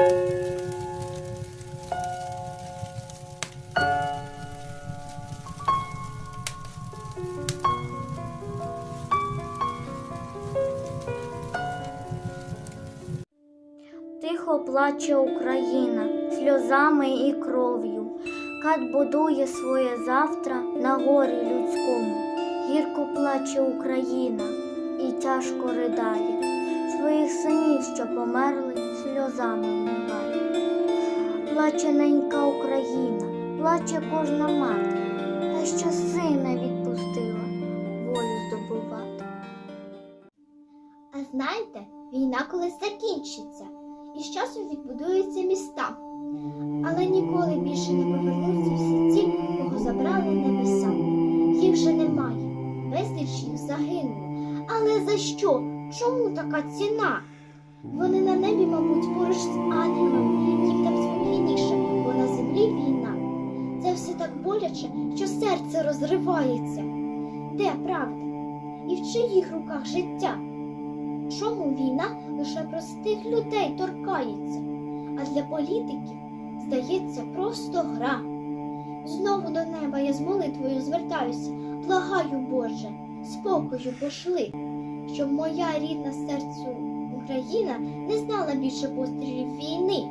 Тихо плаче Україна сльозами і кров'ю. Кат будує своє завтра на горі людському. Гірко плаче Україна і тяжко ридає. Своїх синів, що померли, сльозами вмиває. Плаче ненька Україна, плаче кожна мати, та що сина відпустила волю здобувати. А знаєте, війна колись закінчиться, і з часом відбудуються міста. Але ніколи більше не повернуться всі ті, кого забрали небеса. Їх вже немає, безліч їх загинуло. Але за що? Чому така ціна? Вони на небі, мабуть, поруч з ангелами, їм там спокійніше, бо на землі війна. Це все так боляче, що серце розривається. Де правда? І в чиїх руках життя? Чому війна лише простих людей торкається, а для політиків здається просто гра? Знову до неба я з молитвою звертаюся, благаю, Боже, спокою пошли, щоб моя рідна серцю Україна не знала більше пострілів війни.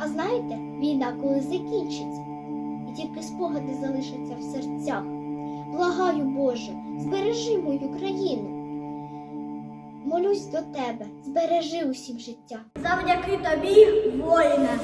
А знаєте, війна коли закінчиться, і тільки спогади залишаться в серцях. Благаю, Боже, збережи мою країну. Молюсь до тебе, збережи усім життя. Завдяки тобі, воїна.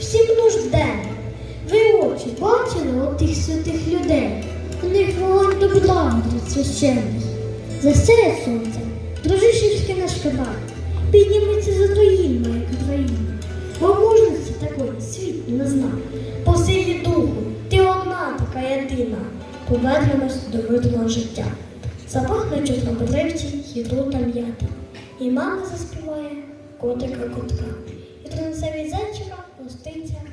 Всім нужденним. Ви очі бачили отих святих людей, у них вогонь добра від священних. Засяє сонце, дружишівський наш кабак, підніметься за твоїм, моя країна. Бо мужності такої світ не знав. По силі духу, ти одна така єдина. Повернемось до мирного життя. Запахне чорнобривці, хідру та м'ята. І мама заспіває котика котка. І принесе від зайчика Data